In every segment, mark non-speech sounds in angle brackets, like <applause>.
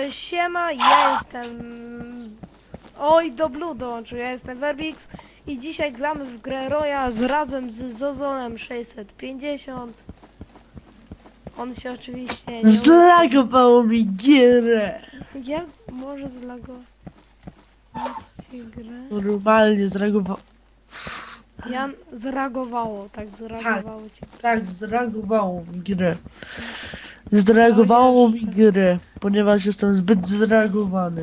E, siema, ja jestem... Oj, do Blue dołączył, ja jestem Verbix i dzisiaj gramy w grę Roya z razem z Zozonem 650. On się oczywiście nie... Zlagowało mi gierę. Jak może zlagować grę? Normalnie zreagowało. Jan zreagowało, tak zreagowało cię. Tak, zreagowało mi grę. Zreagowało mi grę, ponieważ jestem zbyt zreagowany.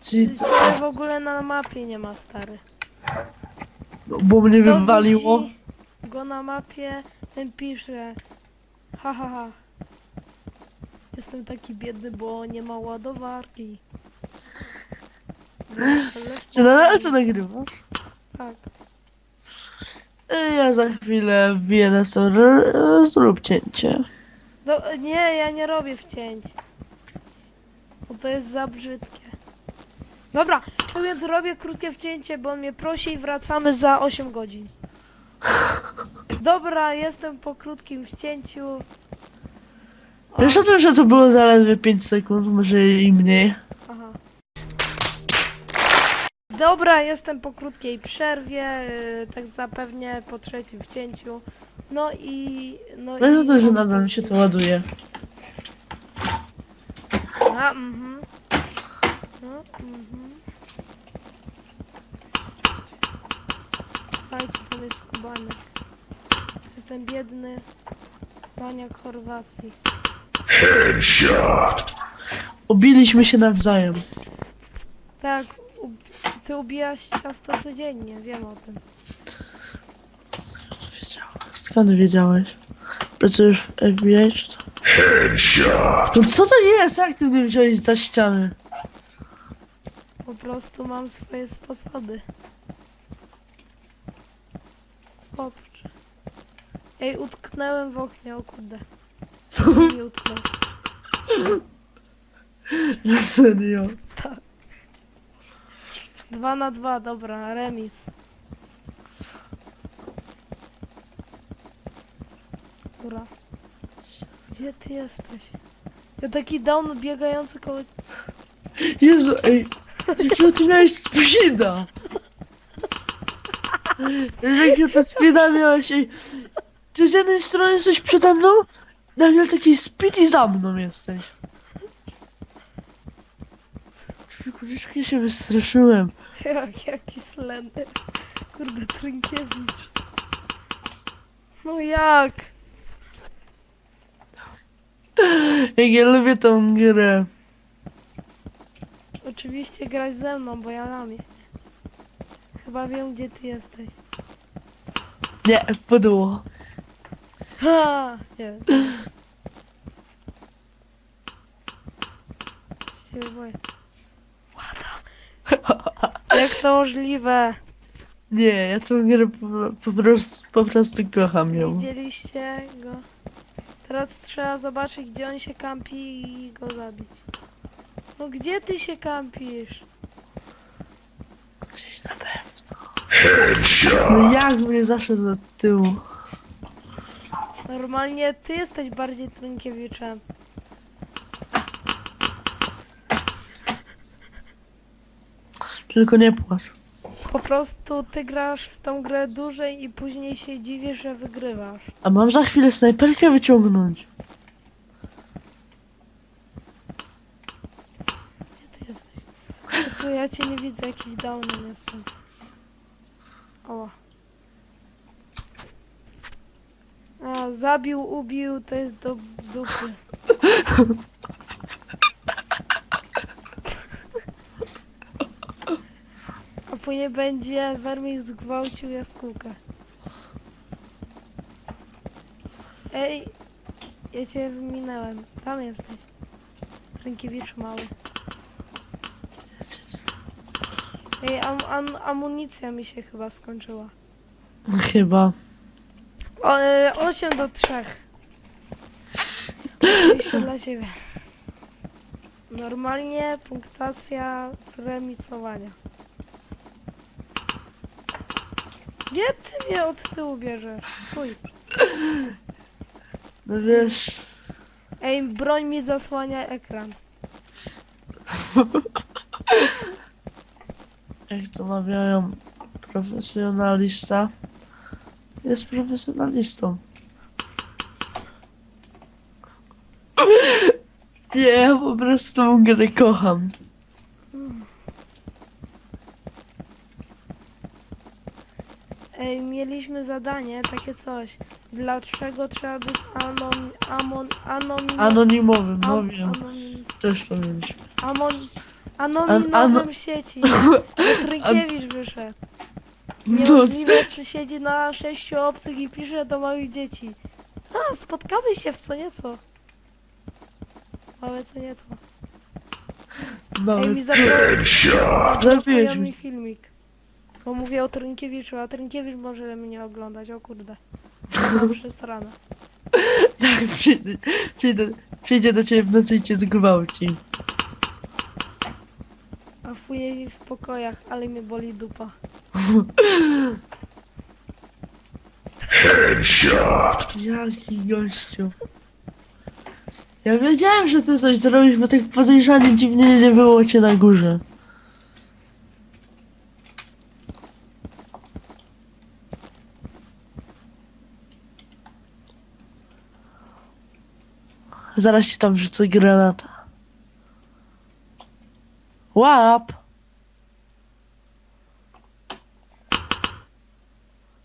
Czyli co? Ciebie w ogóle na mapie nie ma, stary. Bo mnie Kto wywaliło. widzi go na mapie, ten pisze ha ha ha. Jestem taki biedny, bo nie ma ładowarki. Czy nadal to nagrywasz? Tak. E, Ja za chwilę wbiję na e, zrób cięcie. Do, nie, ja nie robię wcięć. Bo to jest za brzydkie. Dobra, to więc robię krótkie wcięcie, bo on mnie prosi i wracamy za 8 godzin. Dobra, jestem po krótkim wcięciu. Wiesz o tym, że to było zaledwie 5 sekund, może i mniej. aha. Dobra, jestem po krótkiej przerwie, yy, tak zapewnie po trzecim wcięciu. No i... No Wiesz o i... tym, że nadal mi się to ładuje. A, mhm. No, mhm. Słuchajcie, to jest skubanek. Jestem biedny. Maniak Chorwacji. Obiliśmy się nawzajem. Tak, u- ty ubijasz ciasto codziennie, wiem o tym. Skąd wiedziałeś? Pracujesz w FBI czy co? To co to jest? Jak ty mnie wziąłeś za ściany? Po prostu mam swoje sposoby. Popatrz. Ej, utknęłem w oknie, o kurde. Nie utknął. <laughs> Na serio. Dwa na dwa, dobra, remis. Góra. Gdzie ty jesteś? Ja taki down biegający koło... Jezu, ej. Jakiego ty miałeś speeda? Jakiego to speeda miałeś, ej. Ty z jednej strony jesteś przede mną, nagle taki speed i za mną jesteś. Człowieku, wiesz, jak ja się wystraszyłem. <laughs> Jak, jaki slender. Kurde, Trynkiewicz. No jak? Jak ja lubię tą grę. Oczywiście grać ze mną, bo ja lamię. Chyba wiem, gdzie ty jesteś. Nie, podło. Ha! Nie. Się boję. Jak to możliwe? Nie, ja tą grę po, po, prostu, po prostu kocham ją. Widzieliście go? Teraz trzeba zobaczyć, gdzie on się kampi i go zabić. No gdzie ty się kampisz? Gdzieś na pewno. No jak mnie zaszedł od tyłu? Normalnie ty jesteś bardziej Trynkiewiczem. Tylko nie płacz. Po prostu ty grasz w tą grę dłużej i później się dziwisz, że wygrywasz. A mam za chwilę snajperkę wyciągnąć. Gdzie ty jesteś? Tu ja cię nie widzę, jakiś downem jestem. Oła. A, zabił, ubił, to jest do dupy. <laughs> później będzie Wermik zgwałcił jaskółkę. Ej, ja cię wyminąłem. Tam jesteś. Rękiewicz mały. Ej, am, am, amunicja mi się chyba skończyła. Chyba. O, e, 8 do 3. Oczywiście dla ciebie. Normalnie punktacja zremisowania. Gdzie ty mnie od tyłu bierzesz? Fuj. No wiesz. Ej, broń mi zasłania ekran. Jak to mawiają, profesjonalista jest profesjonalistą. Nie, ja po prostu tą grę kocham. Ej, mieliśmy zadanie, takie coś. Dlaczego trzeba być anom, amon, anonim, Anonimowym, no am- wiem, anonim, też to mieliśmy. amon, anonimowym ano- sieci. <laughs> Trynkiewicz wyszedł. No, Niemożliwe, czy siedzi na sześciu obcych i pisze do małych dzieci. A, spotkamy się w co nieco. Małe co nieco. Ej, mi co? zablokują Zabiłeś mi mi. filmik. Bo mówię o Trynkiewiczu, a Trynkiewicz może mnie oglądać, o kurde. Mam przestranę. <laughs> Tak, przyjdę, przyjdę, przyjdzie do ciebie w nocy i cię zgwałci. A fuję w pokojach, ale mnie boli dupa. Jaki gościu. Ja wiedziałem, że ty coś zrobisz, bo tak podejrzanie dziwnie nie było cię na górze. Zaraz ci tam rzucę granata. Łap!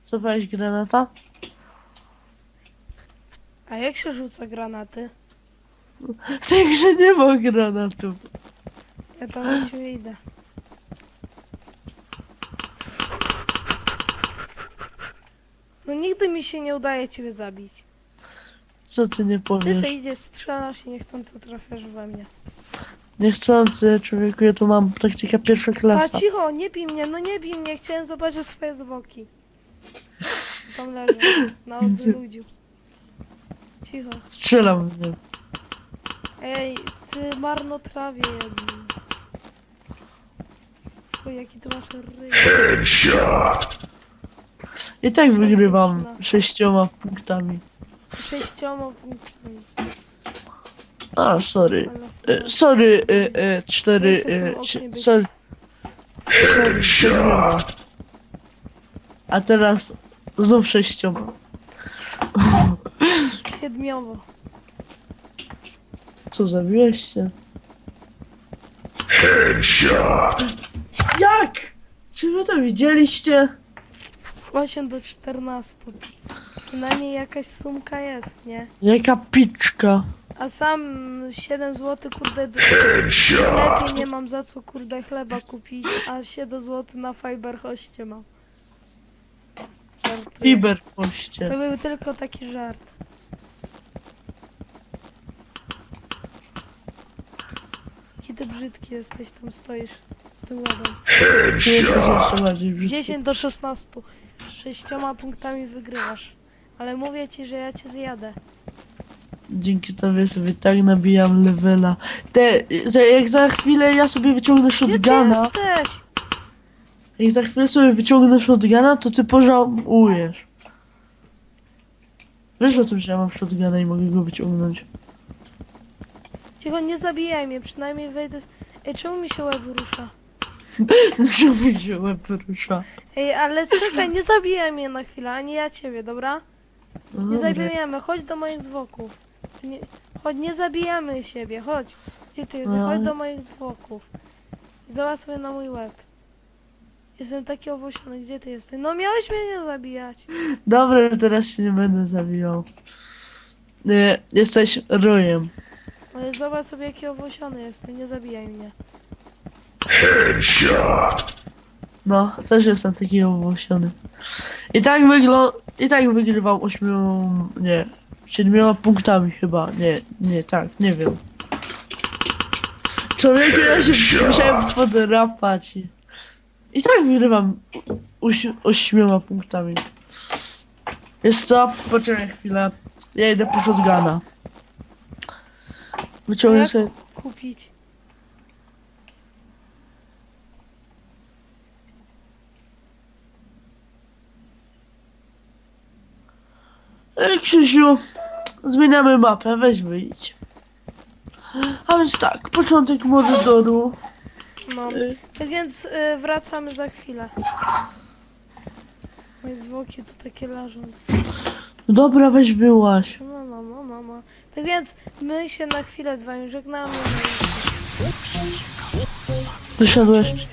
Złapałeś granata? A jak się rzuca granaty? W tej grze nie ma granatów. Ja tam do ciebie idę. No nigdy mi się nie udaje ciebie zabić. Co ty nie Ty powiesz? se idziesz, strzelasz i niechcący trafiasz we mnie. Niechcący, człowieku, ja tu mam taktyka pierwsza A klasa. cicho, nie bij mnie, no nie bij mnie, chciałem zobaczyć swoje zwłoki. Tam leżą, na <laughs> odludziu. Cicho. Strzelam w nią. Ej, ty marnotrawie jedni. Oj, jaki ty masz ryj. I tak wygrywam sześcioma punktami. Sześcioma punktami. A, sorry. E, sorry, e, e, cztery, e, sorry. Sorry, siedmioma. A teraz znów sześcioma. Siedmiowo. Co, zabiłeś się? Jak? Czy wy to widzieliście? 8 do 14. Przynajmniej jakaś sumka jest, nie? Jaka piczka. A sam 7 zł, kurde, d- lepiej nie mam za co, kurde, chleba kupić, a 7 zł na Fiberhoście mam. Żartuję. Fiber To poście. był tylko taki żart. Jaki ty brzydki jesteś, tam stoisz z tym łebem. Ty jesteś jeszcze bardziej brzydki. 10 do 16. Sześcioma punktami wygrywasz. Ale mówię ci, że ja cię zjadę. Dzięki tobie sobie tak nabijam levela. Te, że jak za chwilę ja sobie wyciągnę Gdzie ty shotguna, jesteś? jak za chwilę sobie wyciągnę shotguna, to ty pożałujesz. Wiesz o tym, że ja mam shotguna i mogę go wyciągnąć. Cicho, nie zabijaj mnie, przynajmniej wejdę z... Ej, czemu mi się łeb rusza? <laughs> Czemu mi się łeb rusza? Ej, ale czekaj, nie zabijaj mnie na chwilę, ani ja ciebie, dobra? No Nie zabijamy, chodź do moich zwłoków. Nie, chodź, nie zabijamy siebie, chodź. Gdzie ty jesteś? No. Chodź do moich zwłoków. Zobacz sobie na mój łeb. Jestem taki owłosiony, gdzie ty jesteś? No miałeś mnie nie zabijać. Dobra, już teraz się nie będę zabijał. Nie, jesteś rojem. Ale zobacz sobie jaki owłosiony jestem, nie zabijaj mnie. No, też jestem taki owłosiony. I tak wygląda... I tak wygrywam ośmiu... nie... Siedmioma punktami chyba. Nie, nie, tak, nie wiem. Człowieku, ja się musiałem podrapać. I tak wygrywam osi- ośmioma punktami. Jest co? Poczekaj chwilę. Ja idę po shotguna. Wyciągnę sobie... Kupić. Ej, Krzysiu, zmieniamy mapę, weź wyjdź. A więc tak, początek Mordoru. No. Y, Tak więc y, wracamy za chwilę. Moje zwłoki tu takie leżą. Dobra, weź wyłaź. No, no, no, no, no. Tak więc my się na chwilę z wami żegnamy. No i... Wyszedłeś.